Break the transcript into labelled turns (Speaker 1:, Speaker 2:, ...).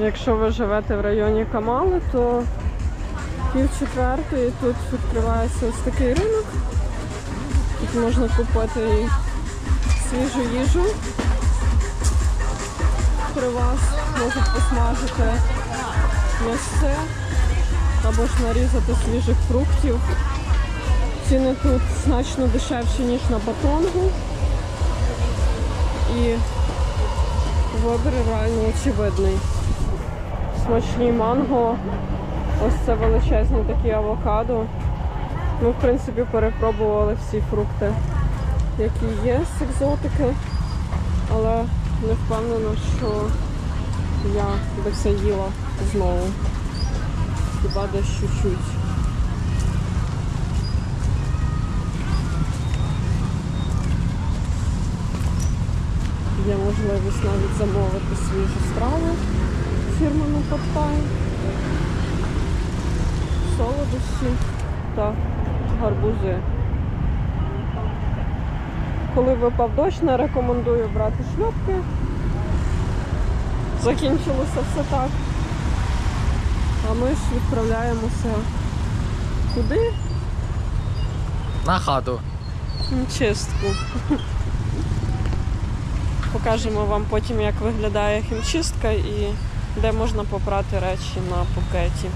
Speaker 1: Якщо ви живете в районі Камали, то пів четвертої тут відкривається ось такий ринок. Тут можна купити свіжу їжу. При вас можуть посмажити м'ясце або ж нарізати свіжих фруктів. Ціни тут значно дешевші, ніж на батонгу. І вибір реально очевидний. Смачні манго, ось це величезні такі авокадо. Ми, в принципі, перепробували всі фрукти, які є з екзотики, але не впевнена, що я би все їла знову. Хіба десь чуть-чуть. Є можливість навіть замовити страву фірмену солодощі та гарбузи. Коли випав дощ, не рекомендую брати шльопки. Закінчилося все так. А ми ж відправляємося куди?
Speaker 2: На хату.
Speaker 1: Хімчистку. Покажемо вам потім, як виглядає хімчистка і де можна попрати речі на пакеті.